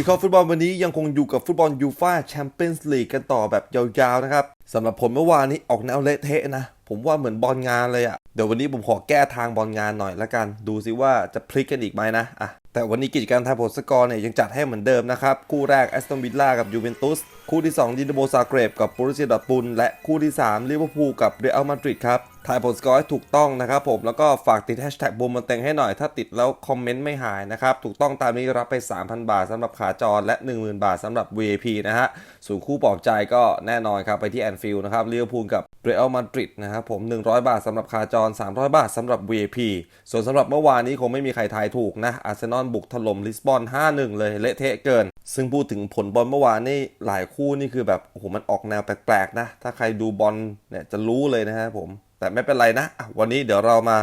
วิเคราะห์ฟุตบอลวันนี้ยังคงอยู่กับฟุตบอลยูฟ่าแชมเปี้ยนส์ลีกกันต่อแบบยาวๆนะครับสำหรับผลเมื่อวานนี้ออกแนวเละเทะนะ ผมว่าเหมือนบอลงานเลยอะ่ะเดี๋ยววันนี้ผมขอแก้ทางบอลงานหน่อยละกัน ดูซิว่าจะพลิกกันอีกไหมนะอะแต่วันนี้กิจกรรทายผลสกอร์เนี่ยยังจัดให้เหมือนเดิมนะครับ คู่แรกแอสตันวิลล่ากับยูเวนตุสคู่ที่2ดินาโมซาเกรบกับโบรุเซียดอร์ทมุนและคู่ที่3ลิเวอร์พูลกับเรอัลมาดริดครับ ทายผลสกอร์ให้ถูกต้องนะครับผมแล้วก็ฝากติดแฮชแท็กบูมมันเต็งให้หน่อย ถ้าติดแล้วคอมเมนต์ไม่หายนะครับ ถูกต้องตามนี้รับไป 3,000 บาทสำหรับขาจรและ 10,000 บาทสำหรับ VIP นะฮะส่วนคู่ปลอบใจก็แน่นอนครับไปที่แอนฟิลด์นะครับลิเวอร์พูลกับเรอัลมาดริดนะครับผม 100 บาทสำหรับขาจร 300 บาทสำหรับ VIP ส่วนสำหรับเมื่อวานนี้คงไม่มีใครทายถูกนะ อาร์เซนอลบุกถล่มลิสบอน 5-1 เลยเละเทะเกิน ซึ่งพูดถึงผลบอลเมื่อวานนี่หลายคู่นี่คือแบบ โอ้โห มันออกแนวแปลกๆนะ ถ้าใครดูบอลเนี่ยจะรู้เลยนะฮะผม แต่ไม่เป็นไรนะ วันนี้เดี๋ยวเรามา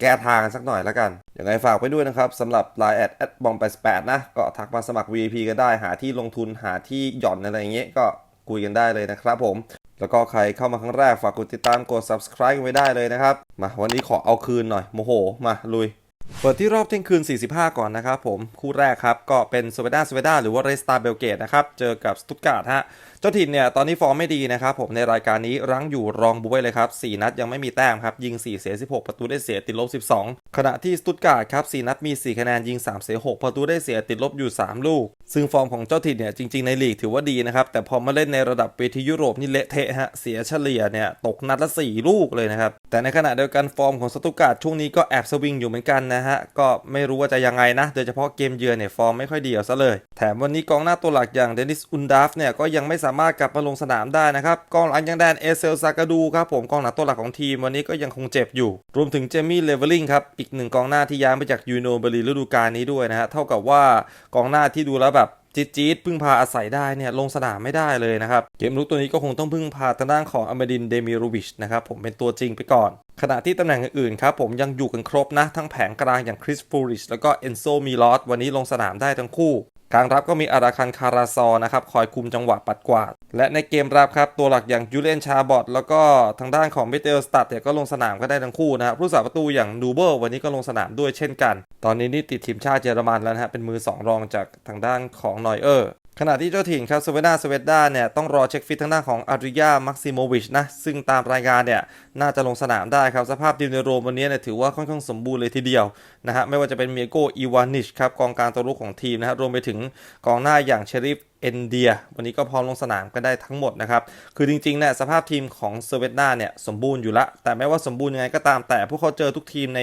แก้ทางสักหน่อยแล้วกัน ยังไงฝากไว้ด้วยนะครับสำหรับ Line แอดแอดบอม88นะ ก็ทักมาสมัคร VIP กันได้หาที่ลงทุนหาที่หย่อนอะไรอย่างเงี้ยก็คุยกันได้เลยนะครับผม แล้วก็ใครเข้ามาครั้งแรกฝากกดติดตามกด subscribe ไว้ได้เลยนะครับ มาวันนี้ขอเอาคืนหน่อยโมโห มาลุย เปิดที่รอบเที่ยงคืน 45 ก่อนนะครับผม คู่แรกครับ ก็เป็นสเดาสเดาหรือว่าเรสตาเบลเกตนะครับ เจอกับสตุตการ์ดฮะ จ้าถิ่นเนี่ยตอนนี้ฟอร์มไม่ดีนะครับผมในรายการนี้รั้งอยู่รองบุ้ยเลยครับ 4 นัดยังไม่มีแต้มครับ ยิง 4 เสีย 16 ประตูได้เสียติดลบ 12 ขณะที่สตุตการ์ดครับ 4 นัดมี 4 คะแนนยิง 3 เสีย 6 ประตูได้เสียติดลบอยู่ 3 ลูก ซึ่งฟอร์มของเจ้าถิ่นเนี่ยจริงๆในลีกถือว่าดีนะครับ แต่พอมาเล่นในระดับเวทียุโรปนี่เละเทะฮะเสียเฉลี่ยเนี่ยตกนัดละ 4 ลูกเลยนะครับแต่ในขณะเดียวกันฟอร์มของสตุตการ์ดช่วงนี้ก็แอบสวิงอยู่เหมือนกันนะฮะก็ไม่รู้ว่าจะยังไงนะโดยเฉพาะเกมเยือนเนี่ยฟอร์มไม่ค่อยดีเอาซะเลย แถมวันนี้กองหน้าตัวหลักอย่างเดนิสอุนดาฟเนี่ยก็ยังไม่สามารถกลับมาลงสนามได้นะครับกองหลังยังแดนเอเซลซากาดูครับผมกองหลังตัวหลักของทีมวันนี้ก็ยังคงเจ็บอยู่ รวมถึงเจมี่เลเวลลิงครับอีกหนึ่งกองหน้าที่ย้ายมาจากยูโนเบรีฤดูกาลนี้ด้วยนะฮะเท่ากับว่ากองหน้าที่ดูแล้วแบบจี๊ดพึ่งพาอาศัยได้เนี่ยลงสนามไม่ได้เลยนะครับ เกมลุกตัวนี้ก็คงต้องพึ่งพาทางด้านของอเมดินเดมิโรวิชนะครับผมเป็นตัวจริงไปก่อน ขณะที่ตำแหน่งอื่นๆครับผมยังอยู่กันครบนะ ทั้งแผงกลางอย่างคริสฟูริชแล้วก็เอนโซมิลอสวันนี้ลงสนามได้ทั้งคู่ กลางรับก็มีอาราคันคาราซอนะครับคอยคุมจังหวะปัดกวาด และในเกมรับครับ ตัวหลักอย่างยูเลนชาบอตแล้วก็ทางด้านของเบเตลสตัดเนี่ยก็ลงสนามก็ได้ทั้งคู่นะครับผู้สาประตูอย่างนูเบิลวันนี้ก็ลงสนามด้วยเช่นกัน ตอนนี้นี่ติดทีมชาติเยอรมันแล้วนะฮะเป็นมือ 2 รองจากทางด้านของนอยเออร์ ขณะที่เจ้าถิ่นครับสเวนาสเวด้าเนี่ยต้องรอเช็คฟิตทางด้านของอาริยามักซิโมวิชนะ ซึ่งตามรายงานเนี่ยน่าจะลงสนามได้ครับ สภาพทีมในโรมวันนี้เนี่ยถือว่าค่อนข้างสมบูรณ์เลยทีเดียวนะฮะไม่ว่าจะเป็นเมียโกอีวานิชครับกองกลางตัวรุกของทีมนะฮะรวมไปถึงกองหน้าอย่างเชริฟเอนเดีย วันนี้ก็พร้อมลงสนามกันได้ทั้งหมดนะครับ คือจริงๆเนี่ยสภาพทีมของเซเวตนาเนี่ยสมบูรณ์อยู่ละ แต่แม้ว่าสมบูรณ์ยังไงก็ตามแต่พวกเขาเจอทุกทีมใน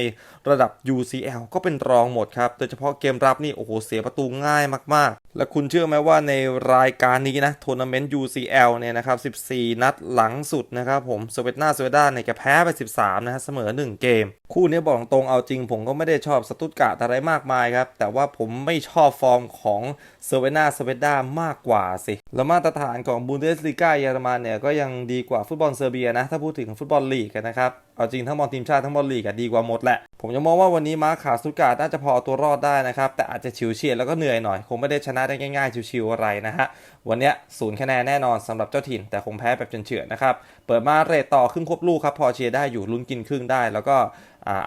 ระดับ UCL ก็เป็นรองหมดครับ โดยเฉพาะเกมรับนี่ โอ้โห เสียประตูง่ายมากๆ และคุณเชื่อไหมว่าในรายการนี้นะทัวร์นาเมนต์ UCL เนี่ยนะครับ 14 นัดหลังสุดนะครับผมเซเวตนาเซเวด้าเนี่ยแกแพ้ไป 13 นะฮะเสมอ 1 เกม คู่นี้บอกตรงเอาจริง ผมก็ไม่ได้ชอบสตุตการ์ดอะไรมากมายครับแต่ว่าผมไม่ชอบฟอร์มของเซเวนาเซเวด้ามากากกว่าสิ และมาตรฐานของบูนเดสลีกาเยอรมันเนี่ยก็ยังดีกว่าฟุตบอลเซอร์เบียนะ ถ้าพูดถึงฟุตบอลลีกนะครับ เอาจริงทั้งบอลทีมชาติทั้งบอลลีกดีกว่าหมดแหละ ผมยังมองว่าวันนี้มาร์คขาสุการ์ดน่าจะพอตัวรอดได้นะครับ แต่อาจจะฉิวเฉียดแล้วก็เหนื่อยหน่อย คงไม่ได้ชนะได้ง่ายๆชิวๆอะไรนะฮะ วันนี้ศูนย์คะแนนแน่นอนสำหรับเจ้าถิ่น แต่คงแพ้แบบเฉือนๆนะครับ เปิดมาเรทต่อครึ่งควบลูกครับพอเชียร์ได้อยู่ลุ้นกินครึ่งได้ แล้วก็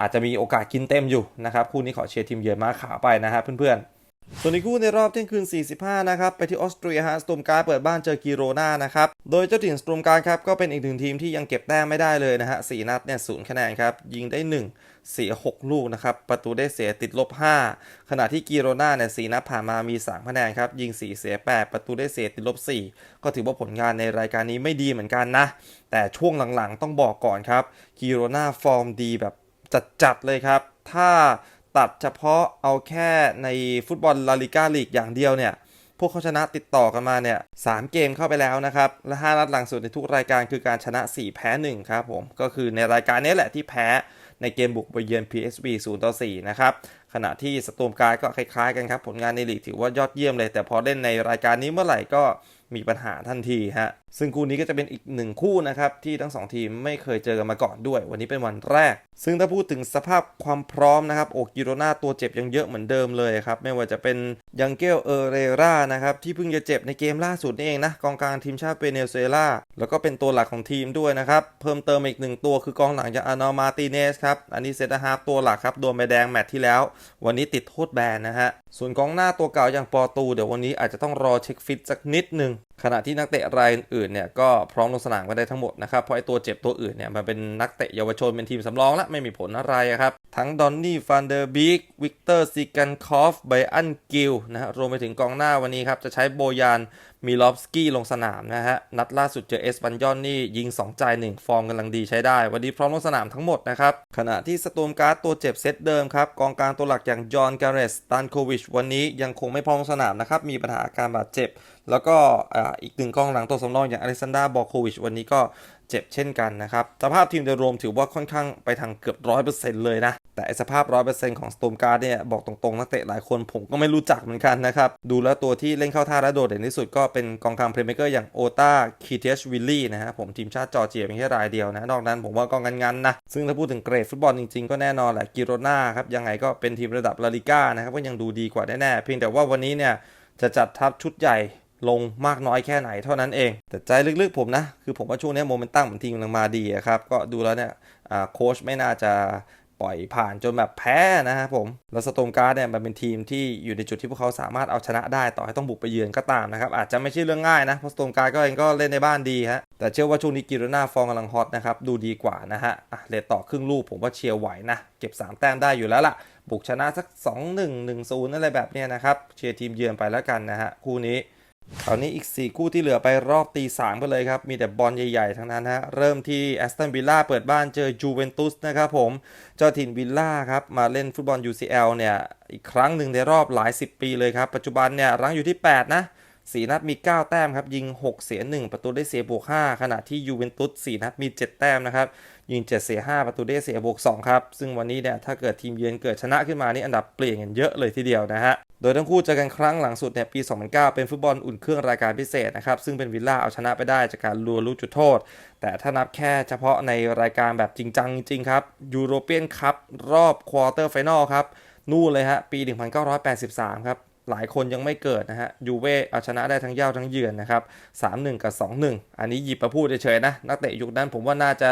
อาจจะมีโอกาสกินเต็มอยู่นะครับคู่นี้ขอเชียร์ทีมเยือนมาขาไปนะฮะเพื่อนๆ ส่วนอีกคู่ในรอบเที่ยงคืน 45 นะครับ ไปที่ออสเตรียฮะสตูมการ์เปิดบ้านเจอกีโรนานะครับ โดยเจ้าถิ่นสตูมการ์ครับ ก็เป็นอีกหนึ่งทีมที่ยังเก็บแต้มไม่ได้เลยนะฮะสนัดเนี่ยศูนย์คะแนนครับ ยิงได้ 1 เสีย 6 ลูกนะครับ ประตูได้เสียติดลบ 5 ขณะที่กีโรนาเนี่ยสนัดผ่านมามี 3 คะแนนครับ ยิง 4 เสีย 8 ประตูได้เสียติดลบ 4 ก็ถือว่าผลงานในรายการนี้ไม่ดีเหมือนกันนะ แต่ช่วงหลังๆ ต้องบอกก่อนครับกีโรนาฟอร์มดีแบบจัดๆเลยครับ ถ้า ตัดเฉพาะเอาแค่ในฟุตบอลลาลิก้าลีกอย่างเดียวเนี่ย พวกเขาชนะติดต่อกันมาเนี่ยสเกมเข้าไปแล้วนะครับ และ 5 นัดหลังสุดในทุกรายการคือการชนะ 4 แพ้ 1 ครับผม ก็คือในรายการนี้แหละที่แพ้ในเกมบุกไปเยือน PSV 0ต่อ4นะครับ ขณะที่สตูมการก็คล้ายๆ กันครับ ผลงานในลีกถือว่ายอดเยี่ยมเลย แต่พอเล่นในรายการนี้เมื่อไหร่ก็มีปัญหาทันทีฮะซึ่งคู่นี้ก็จะเป็นอีกหนึ่งคู่นะครับที่ทั้งสองทีมไม่เคยเจอกันมาก่อนด้วย วันนี้เป็นวันแรก ซึ่งถ้าพูดถึงสภาพความพร้อมนะครับโอกิโรนาตัวเจ็บยังเยอะเหมือนเดิมเลยครับไม่ว่าจะเป็นยังเกลเอเรรานะครับที่เพิ่งจะเจ็บในเกมล่าสุดนี่เองนะกองกลางทีมชาติเวเนซุเอลาแล้วก็เป็นตัวหลักของทีมด้วยนะครับเพิ่มเติมอีกหนึ่งตัวคือกองหลังจากอานอมาติเนสครับอันนี้เซตฮาร์ฟตัวหลักครับโดนใบแดงแมตช์ที่แล้ว วันนี้ติดโทษแบนนะฮะส่วนกองหน้าตัวเก่าอย่างปอตู เดี๋ยววันนี้อาจจะต้องรอเช็คฟิตสักนิดหนึ่งขณะที่นักเตะรายอื่นเนี่ยก็พร้อมลงสนามกันได้ทั้งหมดนะครับ เพราะไอตัวเจ็บตัวอื่นเนี่ยมันเป็นนักเตะเยาวชนเป็นทีมสำรองละไม่มีผลอะไรครับ ทั้งดอนนี่ฟันเดอร์บิกวิกเตอร์ซิกันคอฟไบอันกิลนะฮะรวมไปถึงกองหน้าวันนี้ครับ จะใช้โบยาน มีลอฟสกี้ลงสนามนะฮะ นัดล่าสุดเจอเอสปันยอนนี่ยิง2จ่าย1ฟอร์มกำลังดีใช้ได้ วันนี้พร้อมลงสนามทั้งหมดนะครับ ขณะที่สตูมการ์ดตัวเจ็บเซตเดิมครับ กองกลางตัวหลักอย่างจอห์นการ์เรสตันโควิชวันนี้ยังคงไม่พร้อมลงสนามนะครับ มีปัญหาอาการบาดเจ็บ แล้วก็อีกหนึ่งกองหลังตัวสำรองอย่างอเล็กซานดราบอโควิชวันนี้ก็เจ็บเช่นกันนะครับ สภาพทีมโดยรวมถือว่าค่อนข้างไปทางเกือบร้อยเปอร์เซ็นต์เลยนะ แต่สภาพร้อยเปอร์เซ็นต์ของสโตมการ์ดเนี่ยบอกตรงๆ นักเตะหลายคนผมก็ไม่รู้จักเหมือนกันนะครับ ดูแล้วตัวที่เล่นเข้าท่าและโดดเด่นที่สุดก็เป็นกองกลางเพลย์เมเกอร์อย่างโอตาคีเทชวิลลี่นะฮะผมทีมชาติจอร์เจียเพียงแค่รายเดียวนะ นอกนั้นผมว่ากองกันงันนะ ซึ่งถ้าพูดถึงเกรดฟุตบอลจริงๆ ก็แน่นอนแหละกิโรนาครับยังไงก็เป็นทีมระดับลาลิก้านะครับก็ยังดูดีกว่าแน่ๆเพียงแต่ว่าวันนี้เนี่ยจะจัดทัพชุดใหญ่ลงมากน้อยแค่ไหนเท่านั้นเอง แต่ใจลึกๆผมนะ คือผมว่าช่วงนี้โมเมนตัมของทีมกำลังมาดีครับ ก็ดูแล้วเนี่ยโค้ชไม่น่าจะ ปล่อยผ่านจนแบบแพ้นะครับผม แล้วสโตมการ์ดเนี่ยมันเป็นทีมที่อยู่ในจุดที่พวกเขาสามารถเอาชนะได้ต่อให้ต้องบุกไปเยือนก็ตามนะครับ อาจจะไม่ใช่เรื่องง่ายนะ เพราะสโตมการ์ดก็เองก็เล่นในบ้านดีฮะ แต่เชื่อว่าช่วงนี้กิโรนาฟองกำลังฮอตนะครับ ดูดีกว่านะฮะอะเลตต่อครึ่งลูกผมว่าเชียร์ไหวนะ เก็บ 3 แต้มได้อยู่แล้วล่ะ บุกชนะสัก 2-1 1-0อะไรแบบเนี้ยนะครับ เชียร์ทีมเยือนไปแล้วกันนะฮะคู่นี้ คราวนี้อีก 4 คู่ที่เหลือไปรอบตีสามกันเลยครับ มีแต่บอลใหญ่ๆ ทั้งนั้นฮะ เริ่มที่แอสตันวิลล่าเปิดบ้านเจอจูเวนตุสนะครับผม เจ้าถิ่นวิลล่าครับ มาเล่นฟุตบอล UCL เนี่ย อีกครั้งหนึ่งในรอบหลาย 10 ปีเลยครับ ปัจจุบันเนี่ยรั้งอยู่ที่ 8 นะ 4 นัดมี 9 แต้มครับ ยิง 6 เสีย 1 ประตูได้เสียบวก 5 ขณะที่ยูเวนตุส4นัดมี 7 แต้มนะครับยิง 7 เสีย 5 ประตูได้เสียบวก 2 ครับ ซึ่งวันนี้เนี่ยถ้าเกิดทีมเยือนเกิดชนะขึ้นมานี่อันดับเปลี่ยนกันเยอะเลยทีเดียวนะฮะโดยทั้งคู่เจอกันครั้งหลังสุดเนี่ยปี 2009 เป็นฟุตบอลอุ่นเครื่องรายการพิเศษนะครับซึ่งเป็นวิลล่าเอาชนะไปได้จากการลัวลูกจุดโทษ แต่ถ้านับแค่เฉพาะในรายการแบบจริงจังจริงครับยูโรเปียนคัพรอบควอเตอร์ไฟนอลครับนู่นเลยฮะปี 1983 ครับ หลายคนยังไม่เกิดนะฮะยูเว่เอาชนะได้ทั้งเย่าทั้งเยือนนะครับ3-1 กับ 2-1 อันนี้หยิบมาพูดเฉยๆนะ นักเตะยุคนั้นผมว่าน่าจะ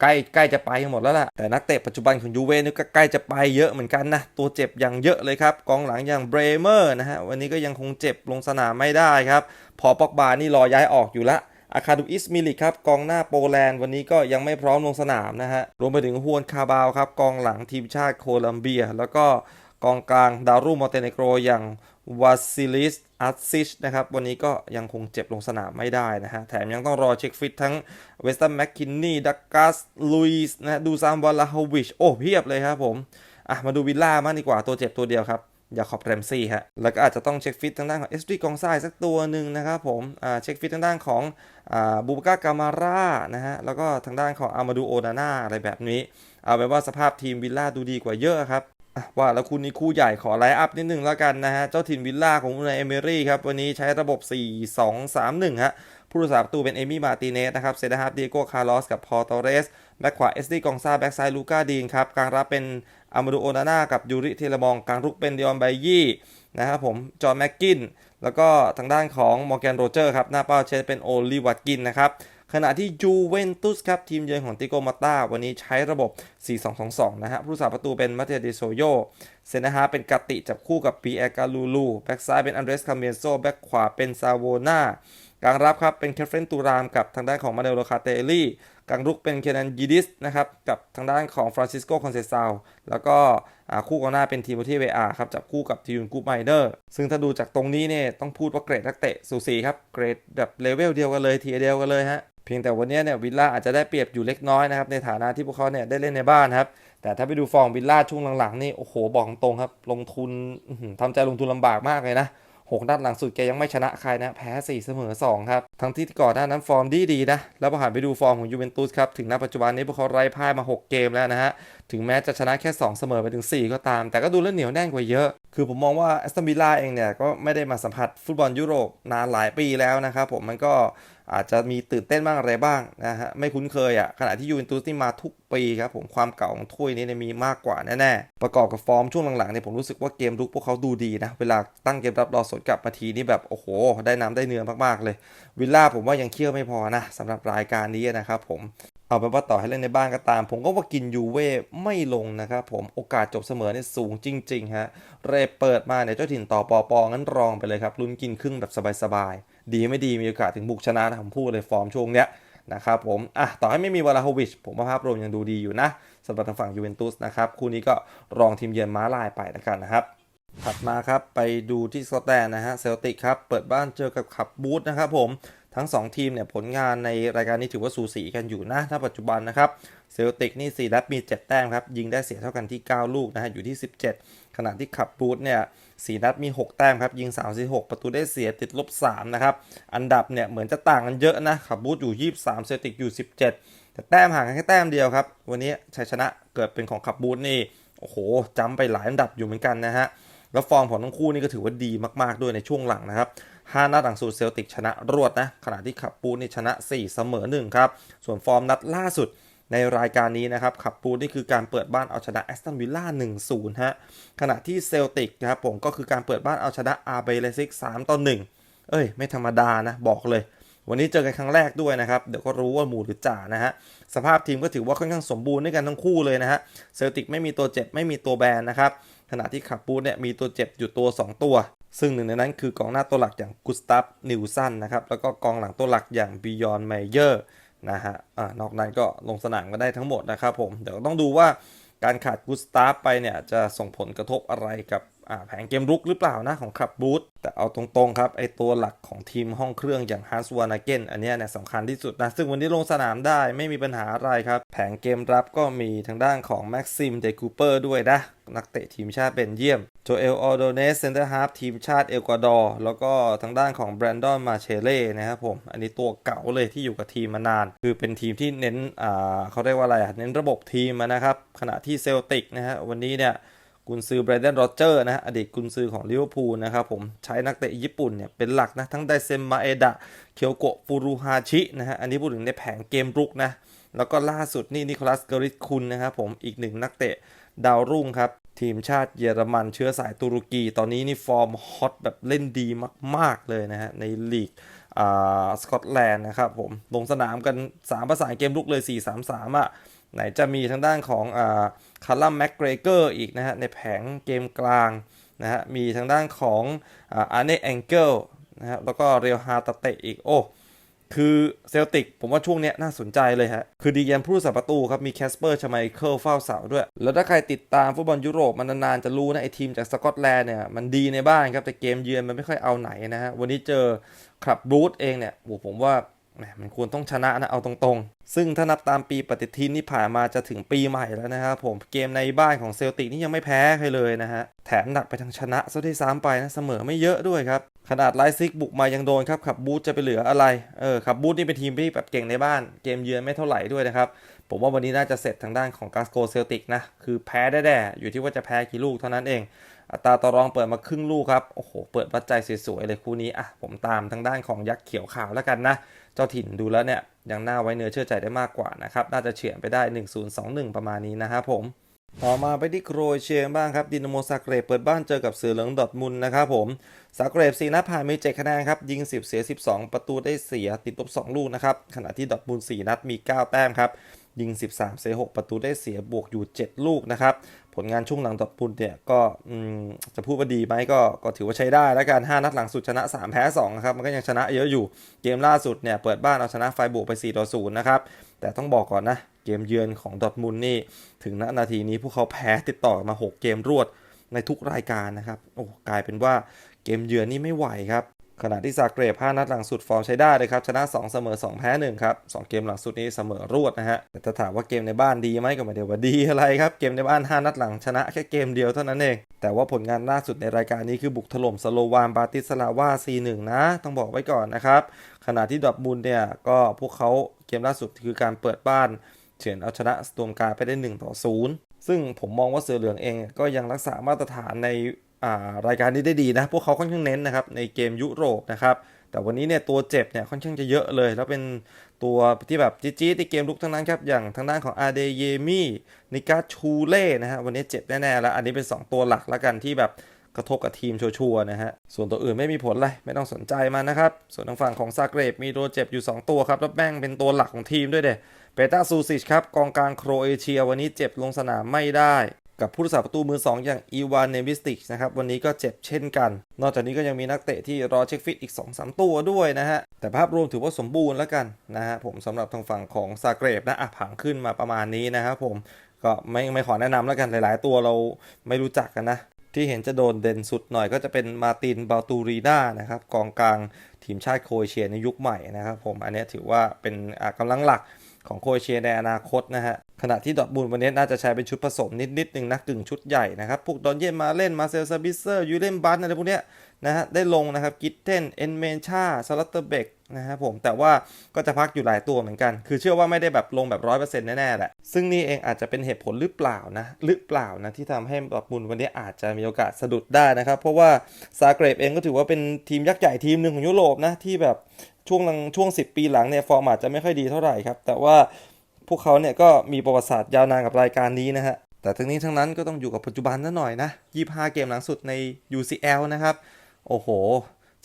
ใกล้ใกล้จะไปหมดแล้วล่ะ แต่นักเตะปัจจุบันของยูเว่นี่ก็ใกล้จะไปเยอะเหมือนกันนะ ตัวเจ็บอย่างเยอะเลยครับ กองหลังอย่างเบรเมอร์นะฮะ วันนี้ก็ยังคงเจ็บลงสนามไม่ได้ครับ พอปอกบานี่รอย้ายออกอยู่ละอาคาดูอิสมิลิกครับกองหน้าโปแลนด์วันนี้ก็ยังไม่พร้อมลงสนามนะฮะ รวมไปถึงฮวนคาบาวครับกองหลังทีมชาติโคลัมเบีย แล้วก็ กองกลางดาวรุมอเตเนโกรอย่างวาซิลิสอาร์ซิชนะครับ วันนี้ก็ยังคงเจ็บลงสนามไม่ได้นะฮะ แถมยังต้องรอเช็คฟิตทั้งเวสตันแมคคินนี่ ดักกัส ลุยส์นะดูซามวาลาฮวิช โอ้เพียบเลยครับผม อะ มาดูวิลล่ามากดีกว่าตัวเจ็บตัวเดียวครับอย่าขอบแรมซี่ฮะ แล้วก็อาจจะต้องเช็คฟิตทางด้านของเอสตรีกองไซสักตัวหนึ่งนะครับผม อ่า เช็คฟิตทางด้านของอ่าบูบกากามาร่านะฮะ แล้วก็ทางด้านของอามาดูโอนาน่าอะไรแบบนี้ เอาเป็นว่าสภาพทีมวิลล่าดูดีกว่าเยอะครับ ว่าแล้วคู่นี้คู่ใหญ่ขอไลฟ์อัพนิดนึงแล้วกันนะฮะ เจ้าถิ่นวิลล่าของอุนายเอเมรี่ครับ วันนี้ใช้ระบบ 4-2-3-1 ฮะ ผู้รักษาประตูเป็นเอมี่มาติเนสนะครับ เซเดฮาร์ดีโกคาร์ลอสกับพอตอเรส แบ็คขวาเอสดีกองซาแบ็คซ้ายลูก้าดีนครับกลางรับเป็นอามาดูโอนาน่ากับยูริเทเลมองกลางรุกเป็นเดออนไบยี่นะครับผม จอห์นแม็กกิน แล้วก็ทางด้านของมอร์แกนโรเจอร์ครับหน้าเป้าเชนเป็นโอลิวัตกินนะครับ ขณะที่จูเวนตุสครับทีมเยือนของติโกมาตาวันนี้ใช้ระบบ 4-2-2-2 นะฮะผู้สาประตูเป็นมาเตเดโซโย เซนนะฮะเป็นกติจับคู่กับปีแอร์กาลูลูแบ็กซ้ายเป็นอันเดรสคาเมโซแบ็กขวาเป็นซาโวนากลางรับครับเป็นแคฟเฟนตูรามกับทางด้านของมาเดลโลคาเตลี่กลางรุกเป็นเคนันยีดิสนะครับกับทางด้านของฟรานซิสโกคอนเซซาวแล้วก็คู่กองหน้าเป็นทีมโทเวอาครับจับคู่กับทีมกูไมเดอร์ ซึ่งถ้าดูจากตรงนี้เนี่ยต้องพูดว่าเกรดนักเตะสูสีครับ เกรดแบบเลเวลเดียวกันเลยทีเดียวกันเลยฮะ พียงแต่วันนี้เนี่ยวิลล่าอาจจะได้เปรียบอยู่เล็กน้อยนะครับในฐานะที่พวกเขาเนี่ยได้เล่นในบ้านครับ แต่ถ้าไปดูฟอร์มวิลล่าช่วงหลังๆนี่โอ้โหบอกตรงครับ ลงทุนทำใจลงทุนลำบากมากเลยนะหกนัดหลังสุดแกยังไม่ชนะใครนะ แพ้ 4 เสมอ 2 ครับ ทั้งที่ก่อนหน้านั้นฟอร์มดีดีนะ แล้วพอหันไปดูฟอร์มของยูเวนตุสครับ ถึงณปัจจุบันนี้พวกเขาไร้พ่ายมา 6 เกมแล้วนะฮะ ถึงแม้จะชนะแค่ 2 เสมอไปถึง 4 ก็ตาม แต่ก็ดูแล้วเหนียวแน่นกว่าเยอะ คือผมมองว่าแอสตันวิลล่าเองเนี่ย ก็ไม่ได้มาสัมผัสฟุตบอลยุโรปนานหลายปีแล้วนะครับผมมันก็ อาจจะมีตื่นเต้นบ้างอะไรบ้างนะฮะไม่คุ้นเคยอะ่ะขณะที่ยูเวนตุสนี่มาทุกปีครับผมความเก่าของถ้วยนี้เนี่ยมีมากกว่าแน่ๆ ประกอบกับฟอร์มช่วงหลังๆเนี่ยผมรู้สึกว่าเกมลุกพวกเขาดูดีนะ เวลาตั้งเกมรับรอสดกลับมาทีนี่แบบโอ้โห ได้น้ำได้เนื้อมากๆเลย วิลล่าผมว่ายังเคี่ยวไม่พอนะสำหรับรายการนี้นะครับผม เอาเป็นว่าต่อให้เล่นในบ้านก็ตาม ผมก็ว่ากินยูเว่ไม่ลงนะครับผมโอกาสจบเสมอเนี่ยสูงจริงๆฮะเรเปิดมาเนี่ยเจ้าถิ่นต่อปอปองั้นรองไปเลยครับลุ้นกินครึ่งแบบสบายๆ ดีไม่ดีมีโอกาสถึงบุกชนะนะผมพูดเลยฟอร์มช่วงเนี้ยนะครับผมอะต่อให้ไม่มีวาลาฮวิช ผมว่าภาพรวมยังดูดีอยู่นะสำหรับทางฝั่งยูเวนตุสนะครับคู่นี้ก็รองทีมเยือนม้าลายไปแล้วกันนะครับถัดมาครับไปดูที่สกอตนนะฮะเซลติกครับเปิดบ้านเจอกับขับบูธนะครับผม ทั้ง 2 ทีมเนี่ยผลงานในรายการนี้ถือว่าสูสีกันอยู่นะณปัจจุบันนะครับเซลติกนี่4นัดมี 7 แต้มครับ ยิงได้เสียเท่ากันที่ 9 ลูกนะฮะอยู่ที่ 17 ขณะที่ขับบูธเนี่ย4นัดมี 6 แต้มครับ ยิง 36 ประตูได้เสียติดลบ 3 นะครับ อันดับเนี่ยเหมือนจะต่างกันเยอะนะขับบูธอยู่ 23 เซลติกอยู่ 17 แต่แต้มห่างกันแค่แต้มเดียวครับ วันนี้ชัยชนะเกิดเป็นของขับบูธนี่โอ้โหจำไปหลายอันดับอยู่เหมือนกันนะฮะแล้วฟอร์มของทั้งคู่นี่ก็ถือว่าดีมากๆด้วยในช่วงหลังนะครับ 5 นัดหลังสุดเซลติกชนะรวดนะ ขณะที่ขับปูนี่ชนะ 4 เสมอ 1 ครับ ส่วนฟอร์มนัดล่าสุดในรายการนี้นะครับขับปูนี่คือการเปิดบ้านเอาชนะแอสตันวิลล่า 1-0 ฮะ ขณะที่เซลติกนะครับผมก็คือการเปิดบ้านเอาชนะอาร์เบเลซิก 3 ต่อ 1 เอ้ย ไม่ธรรมดานะ บอกเลย วันนี้เจอกันครั้งแรกด้วยนะครับ เดี๋ยวก็รู้ว่าหมูหรือจ่านะฮะ สภาพทีมก็ถือว่าค่อนข้างสมบูรณ์ด้วยกันทั้งคู่เลยนะฮะ เซลติกไม่มีตัวเจ็บไม่มีตัวแบนนะครับ ขณะที่ขับปูเนี่ยมีตัวเจ็บอยู่ตัว 2 ตัว ซึ่งหนึ่งในนั้นคือกองหน้าตัวหลักอย่างกุสตัฟนิวสันนะครับ แล้วก็กองหลังตัวหลักอย่างบิยอนไมเยอร์นะฮะอ่านอกนั้นก็ลงสนามก็ได้ทั้งหมดนะครับผม เดี๋ยวต้องดูว่าการขาดกุสตัฟไปเนี่ยจะส่งผลกระทบอะไรกับ แผงเกมรุกหรือเปล่านะของขับบูธแต่เอาตรงๆครับ ไอตัวหลักของทีมห้องเครื่องอย่างฮันส์วานาเกนอันนี้เนี่ยสำคัญที่สุดนะ ซึ่งวันนี้ลงสนามได้ไม่มีปัญหาอะไรครับ แผงเกมรับก็มีทางด้านของแม็กซิมเดคูเปอร์ด้วยนะ นักเตะทีมชาติเบนเยียมโจเอลออโดเนสเซนเตอร์ฮาร์ฟทีมชาติเอลกวาดอร์แล้วก็ทางด้านของแบรนดอนมาเชเล่นะครับผม อันนี้ตัวเก่าเลยที่อยู่กับทีมมานาน คือเป็นทีมที่เน้นอ่าเขาเรียกว่าอะไรเน้นระบบทีมนะครับขณะที่เซลติกนะฮะวันนี้เนี่ย กุนซือแบรนดนโรเจอร์นะฮะอดีตกุนซือของลิเวอร์พูลนะครับผมใช้นักเตะญี่ปุ่นเนี่ยเป็นหลักนะ ทั้งไดเซมมาเอดะ เคียวโกะฟูรุฮาชินะฮะอันนี้พูดถึงในแผงเกมรุกนะ แล้วก็ล่าสุดนี่นิโคลัสเกริสคุนนะครับผมอีกหนึ่งนักเตะดาวรุ่งครับทีมชาติเยอรมันเชื้อสายตุรกี ตอนนี้นี่ฟอร์มฮอตแบบเล่นดีมาก ๆ เลยนะฮะในลีกสกอตแลนด์นะครับผมลงสนามกัน3ประสาเกมลุกเลย 4-3-3อะ ไหนจะมีทางด้านของคาร์ลัมแม็กเกรเกอร์อีกนะฮะในแผงเกมกลางนะฮะมีทางด้านของอาร์เนแองเกิลนะฮะแล้วก็เรียวฮาตเตอีกโอ้คือเซลติกผมว่าช่วงนี้น่าสนใจเลยฮะ คือดีแยมผู้สัประตูครับ มีแคสเปอร์ชไมเคิลเฝ้าเสาด้วย แล้วถ้าใครติดตามฟุตบอลยุโรปมันนานๆ จะรู้นะ ไอทีมจากสกอตแลนด์เนี่ย มันดีในบ้านครับ แต่เกมเยือนมันไม่ค่อยเอาไหนนะฮะ วันนี้เจอคลับบูธเองเนี่ยโหผมว่า มันควรต้องชนะนะเอาตรงๆ ซึ่งถ้านับตามปีปฏิทินที่ผ่านมาจะถึงปีใหม่แล้วนะครับผมเกมในบ้านของเซลติกนี่ยังไม่แพ้ใครเลยนะฮะ แถมหนักไปทางชนะซะที่ซ้ำไปนะเสมอไม่เยอะด้วยครับ ขนาดไลซิกบุกมายังโดนครับขับบูธจะไปเหลืออะไร เออขับบูธนี่เป็นทีมที่แบบเก่งในบ้าน เกมเยือนไม่เท่าไหร่ด้วยนะครับ ผมว่าวันนี้น่าจะเสร็จทางด้านของกาสโกเซลติกนะคือแพ้ได้แด่อยู่ที่ว่าจะแพ้กี่ลูกเท่านั้นเอง อัตราต่อรองเปิดมาครึ่งลูกครับ โอ้โห เปิดวัดใจสวยๆเลยคู่นี้ อะ ผมตามทางด้านของยักษ์เขียวขาวแล้วกันนะ เจ้าถิ่นดูแล้วเนี่ย ยังน่าไว้เนื้อเชื่อใจได้มากกว่านะครับ น่าจะเฉือนไปได้ 1-0-2-1 ประมาณนี้นะครับผม ต่อมาไปที่โครเอเชียบ้างครับ ดินโมซากเรบเปิดบ้านเจอกับเสือเหลืองดอทมุนนะครับผมซากเรบ4นัดผ่านมี7คะแนนครับ ยิง 10 เสีย 12 ประตูได้เสียติดลบ2ลูกนะครับ ขณะที่ดอทมุน4นัดมี 9 แต้มครับยิง 13 เสีย 6 ประตูได้เสียบวกอยู่ 7 ลูกนะครับ ผลงานช่วงหลังดอทมุนเนี่ยก็จะพูดว่าดีไหมก็ก็ถือว่าใช้ได้ แล้วกัน5นัดหลังสุดชนะ 3 แพ้2นะครับมันก็ยังชนะเยอะอยู่เกมล่าสุดเนี่ยเปิดบ้านเอาชนะไฟบวกไป4ต่อ0นะครับแต่ต้องบอกก่อนนะเกมเยือนของดอทมุนนี่ถึงณนาทีนี้พวกเขาแพ้ติดต่อมา 6 เกมรวดในทุกรายการนะครับโอ้กลายเป็นว่าเกมเยือนนี่ไม่ไหวครับ ขณะที่ซาเกรบ5นัดหลังสุดฟอร์มใช้ได้เลยครับ ชนะ 2 เสมอ 2 แพ้ 1 ครับ 2 เกมหลังสุดนี้เสมอรวดนะฮะ แต่ถ้าถามว่าเกมในบ้านดีไหมก็ไม่ได้ว่าดีอะไรครับ เกมในบ้าน 5 นัดหลังชนะแค่เกมเดียวเท่านั้นเอง แต่ว่าผลงานล่าสุดในรายการนี้คือบุกถล่มสโลวานบาติสลาวา 4-1 นะ ต้องบอกไว้ก่อนนะครับ ขณะที่ดอทบุลเนี่ยก็พวกเขาเกมล่าสุดคือการเปิดบ้านเฉือนเอาชนะสตูมการไปได้1ต่อ0ซึ่งผมมองว่าเสือเหลืองเองก็ยังรักษามาตรฐานใน รายการนี้ได้ดีนะ พวกเขาค่อนข้างเน้นนะครับในเกมยุโรปนะครับ แต่วันนี้เนี่ยตัวเจ็บเนี่ยค่อนข้างจะเยอะเลย แล้วเป็นตัวที่แบบจี๊ดๆในเกมลุกทั้งนั้นครับ อย่างทางด้านของอาเดเยมี่นิกาชูเล่นะฮะวันนี้เจ็บแน่ๆแล้ว อันนี้เป็น 2 ตัวหลักแล้วกันที่แบบกระทบกับทีมชัวร์นะฮะ ส่วนตัวอื่นไม่มีผลอะไรไม่ต้องสนใจมันนะครับ ส่วนทางฝั่งของซาเกรบมีตัวเจ็บอยู่ 2 ตัวครับ แล้วแม่งเป็นตัวหลักของทีมด้วยเด้เปตาซูซิชครับ กองกลางโครเอเชียวันนี้เจ็บลงสนามไม่ได้ กับผู้รักษาประตูมือ 2 อย่างอีวานเนวิสติกนะครับ วันนี้ก็เจ็บเช่นกัน นอกจากนี้ก็ยังมีนักเตะที่รอเช็คฟิตอีก 2-3 ตัวด้วยนะฮะ แต่ภาพรวมถือว่าสมบูรณ์แล้วกันนะฮะผมสำหรับทางฝั่งของซาเกรบนะอะผังขึ้นมาประมาณนี้นะครับผมก็ไม่ไม่ขอแนะนำแล้วกันหลาย ๆ ตัวเราไม่รู้จักกันนะที่เห็นจะโดนเด่นสุดหน่อยก็จะเป็นมาตินบาตูรีนานะครับกองกลางทีมชาติโครเอเชียในยุคใหม่นะครับผมอันนี้ถือว่าเป็นอะกำลังหลักของโครเอเชียในอนาคตนะฮะ ขณะที่ดอทมูลวันนี้น่าจะใช้เป็นชุดผสมนิดนิดๆนึงนะกึ่งชุดใหญ่นะครับพวกดอนเยนมาเล่นมาเซลซาบิเซอร์ยูเลนบันอะไรพวกเนี้ยนะฮะได้ลงนะครับกิตเทนเอนเมนชาสลัตเตอร์เบกนะครับผมแต่ว่าก็จะพักอยู่หลายตัวเหมือนกัน คือเชื่อว่าไม่ได้แบบลงแบบร้อยเปอร์เซ็นต์แน่ๆแหละซึ่งนี่เองอาจจะเป็นเหตุผลหรือเปล่านะหรือเปล่านะที่ทำให้ดอทมูลวันนี้อาจจะมีโอกาสสะดุดได้นะครับเพราะว่าซาเกรบเองก็ถือว่าเป็นทีมยักษ์ใหญ่ทีมหนึ่งของยุโรปนะที่แบบช่วงหลังช่วง 10 ปีหลังเนี่ยฟอร์มอาจจะไม่ค่อยดีเท่าไหร่ครับแต่ว่า พวกเขาเนี่ยก็มีประวัติศาสตร์ยาวนานกับรายการนี้นะฮะ แต่ทั้งนี้ทั้งนั้นก็ต้องอยู่กับปัจจุบันซะหน่อยนะ 25 เกมหลังสุดใน UCL นะครับ โอ้โห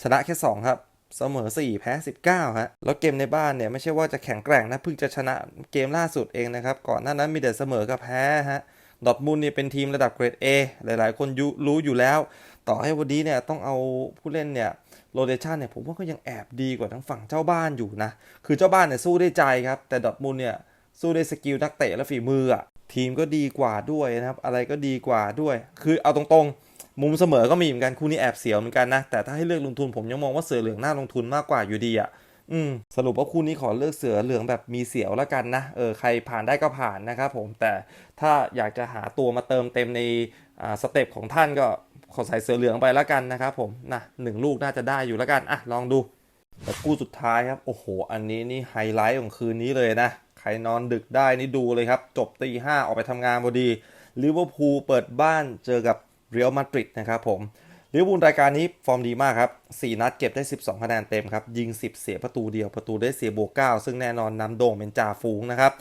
ชนะแค่ 2 ครับ เสมอ 4 แพ้ 19 ฮะ แล้วเกมในบ้านเนี่ยไม่ใช่ว่าจะแข็งแกร่งนะ เพิ่งจะชนะเกมล่าสุดเองนะครับ ก่อนหน้านั้นมีแต่เสมอกับแพ้ฮะ ดอทมุนเนี่ยเป็นทีมระดับเกรด A หลาย ๆ คนยุรู้อยู่แล้ว ต่อให้วันนี้เนี่ยต้องเอาผู้เล่นเนี่ยโรเดชันเนี่ยผมว่าก็ยังแอบดีกว่าทั้งฝั่งเจ้าบ้านอยู่นะ คือเจ้าบ้านเนี่ยสู้ได้ใจครับ แต่ดอทมุนด์เนี่ย สู้ด้วยสกิลนักเตะและฝีมืออะทีมก็ดีกว่าด้วยนะครับ อะไรก็ดีกว่าด้วย คือเอาตรงๆ มุมเสมอก็มีเหมือนกันคู่นี้แอบเสียวเหมือนกันนะ แต่ถ้าให้เลือกลงทุนผมยังมองว่าเสือเหลืองน่าลงทุนมากกว่าอยู่ดีอะอืมสรุปว่าคู่นี้ขอเลือกเสือเหลืองแบบมีเสียวแล้วกันนะ เออใครผ่านได้ก็ผ่านนะครับผม แต่ถ้าอยากจะหาตัวมาเติมเต็มในอ่าสเต็ปของท่านก็ขอใส่เสือเหลืองไปแล้วกันนะครับผมนะหนึ่งลูกน่าจะได้อยู่แล้วกันอะลองดูแต่คู่สุดท้ายครับ โอ้โห อันนี้นี่ไฮไลท์ของคืนนี้เลยนะ ครนอนดึกได้นี่ดูเลยครับ จบตีห้าออกไปทำงานพอดีลิเวอร์พูลเปิดบ้านเจอกับเรอัลมาดริดนะครับผมลิเวอร์พูลรายการนี้ฟอร์มดีมากครับ 4 นัดเก็บได้ 12 คะแนนเต็มครับ ยิง 10 เสียประตูเดียวประตูได้เสียบวก 9 ซึ่งแน่นอนนำโด่งเป็นจ่าฝูงนะครับ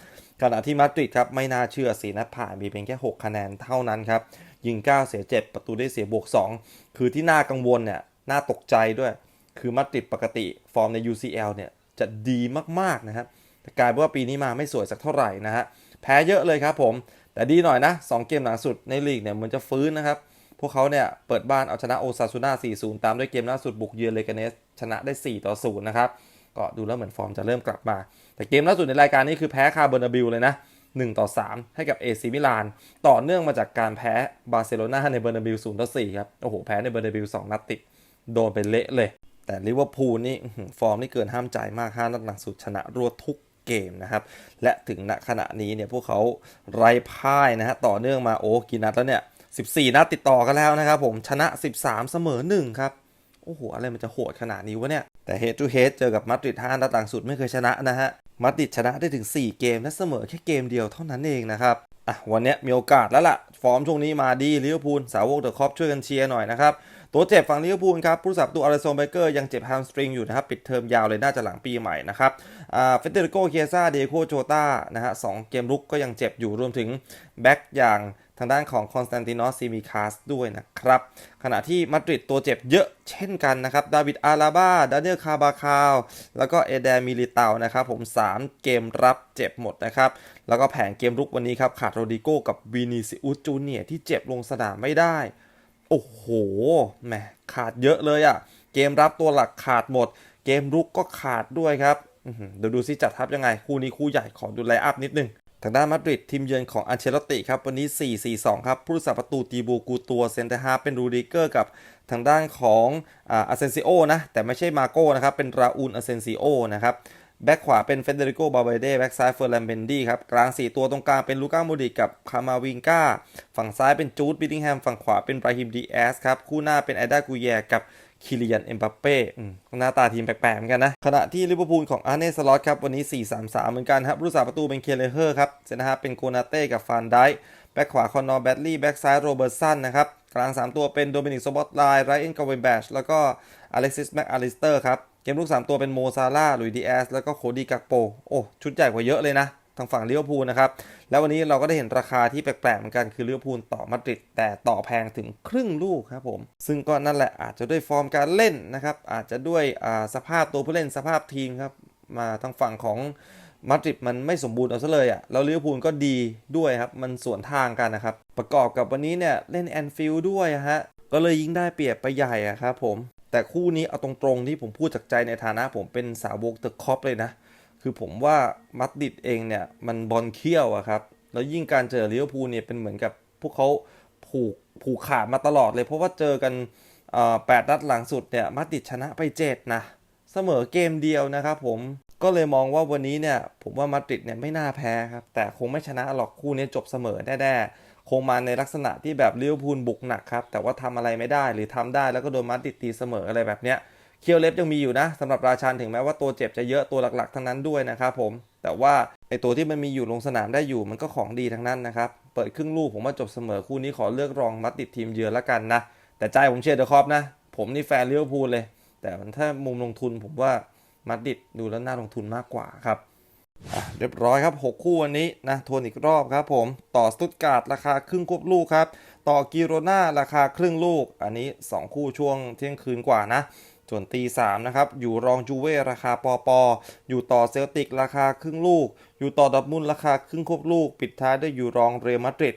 ขณะที่มาดริดครับไม่น่าเชื่อ 4 นัดผ่านมีเพียงแค่ 6 คะแนนเท่านั้นครับ ยิง 9 เสีย 7 ประตูได้เสียบวก 2 คือที่น่ากังวลเนี่ยน่าตกใจด้วย คือมาดริดปกติฟอร์มใน UCL เนี่ยจะดีมากๆนะครับ แต่กลายเป็นว่าปีนี้มาไม่สวยสักเท่าไหร่นะฮะแพ้เยอะเลยครับผม แต่ดีหน่อยนะ 2 เกมหลังสุดในลีกเนี่ยมือนจะฟื้นนะครับ พวกเขาเนี่ยเปิดบ้านเอาชนะโอซาซูน่า 4-0 ตามด้วยเกมล่าสุดบุกเยือนเลกาเนสชนะได้4ต่อ0นะครับ ก็ดูแล้วเหมือนฟอร์มจะเริ่มกลับมา แต่เกมล่าสุดในรายการนี้คือแพ้คาร์เบอร์นาบิลเลยนะ1ต่อ3 ให้กับเอซิมิลาน ต่อเนื่องมาจากการแพ้บาร์เซโลนาในเบอร์นาบิล0ต่อ4ครับ โอ้โห แพ้ในเบอร์นาบิล2นัดติด โดนไปเละเลย แต่ลิเวอร์พูลนี่ฟอร์มนี่เกินห้ามใจมาก5นัดหลังสุดชนะรวดทุก เกมนะครับ และถึงณขณะนี้เนี่ยพวกเขาไร้พ่ายนะฮะต่อเนื่องมาโอ้กี่นัดแล้วเนี่ย14 นัดติดต่อกันแล้วนะครับผมชนะ 13 เสมอ 1 ครับ โอ้โห อะไรมันจะโหดขนาดนี้วะเนี่ย แต่ head to h e เจอกับมาดริด5นัดหลังสุดไม่เคยชนะนะฮะมาดริดชนะได้ถึง 4 เกมและเสมอแค่เกมเดียวเท่านั้นเองนะครับอะวันนี้มีโอกาสแล้วล่ะ ฟอร์มช่วงนี้มาดีลิเวอร์พูลสาวกเดอะคอปช่วยกันเชียร์หน่อยนะครับ ตัวเจ็บฝั่งลิเวอร์พูลครับผู้รักษาประตูอาริโซนเบเกอร์ยังเจ็บแฮมสตริงอยู่นะครับ ปิดเทอมยาวเลยน่าจะหลังปีใหม่นะครับเฟเดริโกเคียซาเดโคโจตานะฮะสองเกมรุกก็ยังเจ็บอยู่รวมถึงแบ็กอย่างทางด้านของคอนสแตนตินอสซิมิคาสด้วยนะครับ ขณะที่มาดริดตัวเจ็บเยอะเช่นกันนะครับ ดาวิดอาราบาดานิเอลคาบาคาว แล้วก็เอเดมิลิเตานะครับผม 3 เกมรับเจ็บหมดนะครับ แล้วก็แผงเกมรุกวันนี้ครับ ขาดโรดิโกกับวินิซิอุสจูเนียที่เจ็บลงสนามไม่ได้ โอ้โหแหมขาดเยอะเลยอะ่ะ เกมรับตัวหลักขาดหมด เกมรุกก็ขาดด้วยครับเดี๋ยวดูซิจัดทัพยังไง คู่นี้คู่ใหญ่ขอดูไลอัพนิดนึงทางด้านมาดริดทีมเยือนของอันเชลติครับ วันนี้ 4-4-2 ครับ ผู้รักษาประตูตีบูกูตัวเซนเตอร์ฮาเป็นรูดิเกอร์กับทางด้านของอาเซนซิโอนะ แต่ไม่ใช่มาโก้นะครับ เป็นราอูลอาเซนซิโอนะครับ แบ็คขวาเป็นเฟเดริโกบาเบเดแบ็คซ้ายเฟอร์แลมเบนดี้ครับ กลาง 4 ตัวตรงกลางเป็นลูก้าโมดิกกับคามาวิงกาฝั่งซ้ายเป็นจูดบิดดิงแฮม ฝั่งขวาเป็นบราฮิมดีแอสครับ คู่หน้าเป็นไอดากูแยกับคิริยันเอ็มบัปเป้หน้าตาทีมแปลกๆเหมือนกันนะ ขณะที่ลิเวอร์พูลของอาร์เนสล็อตครับ วันนี้ 4-3-3 เหมือนกันครับผู้รักษาประตูเป็นเคเลเฮอร์ครับ เซนนะฮะเป็นโกนาเต้กับฟานไดแบ็คขวาคอนนอร์แบดลี่แบ็คซ้ายโรเบิร์ตสันนะครับ กลาง 3 ตัวเป็นโดมินิกโซบอตไลน์ไรอันกาเวนแบชแล้วก็อเล็กซิสแม็กอลิสเตอร์ครับ เกมลุก3 ตัวเป็นโมซาร่าหลุยดีแอสแล้วก็โคดีกักโป โอ้ ชุดใหญ่กว่าเยอะเลยนะ ทางฝั่งลิเวอร์พูลนะครับ แล้ววันนี้เราก็ได้เห็นราคาที่แปลกๆเหมือนกันคือลิเวอร์พูลต่อมาดริดแต่ต่อแพงถึงครึ่งลูกครับผม ซึ่งก็นั่นแหละอาจจะด้วยฟอร์มการเล่นนะครับ อาจจะด้วยสภาพตัวผู้เล่นสภาพทีมครับมาทางฝั่งของมาดริดมันไม่สมบูรณ์เอาซะเลยอะ่ะแล้วลิเวอร์พูลก็ดีด้วยครับ มันสวนทางกันนะครับ ประกอบกับวันนี้เนี่ย เล่นแอนฟิลด์ด้วยฮะ ก็เลยยิ่งได้เปรียบไปใหญ่อะครับผม แต่คู่นี้เอาตรงๆที่ผมพูดจากใจในฐานะผมเป็นสาวกเดอะคอปเลยนะ คือผมว่ามัดดิดเองเนี่ย มันบอลเคี้ยวอะครับ แล้วยิ่งการเจอลิเวอร์พูลเนี่ยเป็นเหมือนกับพวกเขาผูกผูกขาดมาตลอดเลย เพราะว่าเจอกันแปดนัดหลังสุดเนี่ยมัดดิดชนะไปเจ็ดนะ เสมอเกมเดียวนะครับผม ก็เลยมองว่าวันนี้เนี่ยผมว่ามาดริดเนี่ยไม่น่าแพ้ครับ แต่คงไม่ชนะหรอกคู่นี้จบเสมอแน่ๆคงมาในลักษณะที่แบบลิเวอร์พูลบุกหนักครับแต่ว่าทำอะไรไม่ได้หรือทำได้แล้วก็โดนมาดริดตีเสมออะไรแบบเนี้ยเคียวเล็บยังมีอยู่นะสำหรับราชันถึงแม้ว่าตัวเจ็บจะเยอะตัวหลักๆทั้งนั้นด้วยนะครับผมแต่ว่าไอตัวที่มันมีอยู่ลงสนามได้อยู่มันก็ของดีทั้งนั้นนะครับเปิดครึ่งลูกผมว่าจบเสมอคู่นี้ขอเลือกรองมัดติดทีมเยือนละกันนะแต่ใจผมเชียร์เดอะคอปนะ ผมนี่แฟนลิเวอร์พูลเลย แต่ถ้ามุมลงทุนผมว่า มัดดิดดูแล้วน่าลงทุนมากกว่าครับเรียบร้อยครับ 6 คู่วันนี้นะทวนอีกรอบครับผมต่อสตุตการ์ดราคาครึ่งควบลูกครับ ต่อกิโรนาราคาครึ่งลูก อันนี้ 2 คู่ช่วงเที่ยงคืนกว่านะส่วนตี3นะครับ อยู่รองจูเว่ราคาปอปออยู่ต่อเซลติกราคาครึ่งลูก อยู่ต่อดอร์ทมุนราคาครึ่งควบลูก ปิดท้ายด้วยอยู่รองเรอัลมาดริด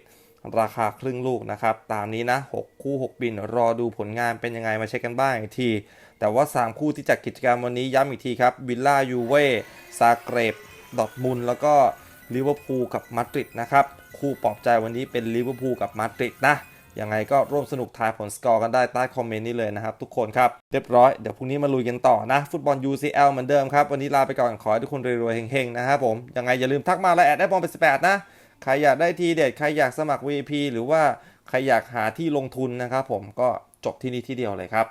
ราคาครึ่งลูกนะครับ ตามนี้นะ 6 คู่ 6 บินรอดูผลงานเป็นยังไงมาเช็คกันบ้างอีกที แต่ว่า 3 คู่ที่จัดกิจกรรมวันนี้ย้ำอีกทีครับวิลล่ายูเว่ซาเกรบดอทมุนแล้วก็ลิเวอร์พูลกับมาดริดนะครับ คู่ปลอบใจวันนี้เป็นลิเวอร์พูลกับมาดริดนะยังไงก็ร่วมสนุกทายผลสกอร์กันได้ใต้คอมเมนต์นี้เลยนะครับ ทุกคนครับ เรียบร้อย เดี๋ยวพรุ่งนี้มาลุยกันต่อนะ ฟุตบอล UCL เหมือนเดิมครับ วันนี้ลาไปก่อนขอให้ทุกคนรวยๆเฮงๆ นะครับผม ยังไงอย่าลืมทักมาและแอดได้บอลเป็น18นะ ใครอยากได้ทีเด็ด ใครอยากสมัคร VP หรือว่าใครอยากหาที่ลงทุนนะครับผมก็จบที่นี่ที่เดียวเลยครับ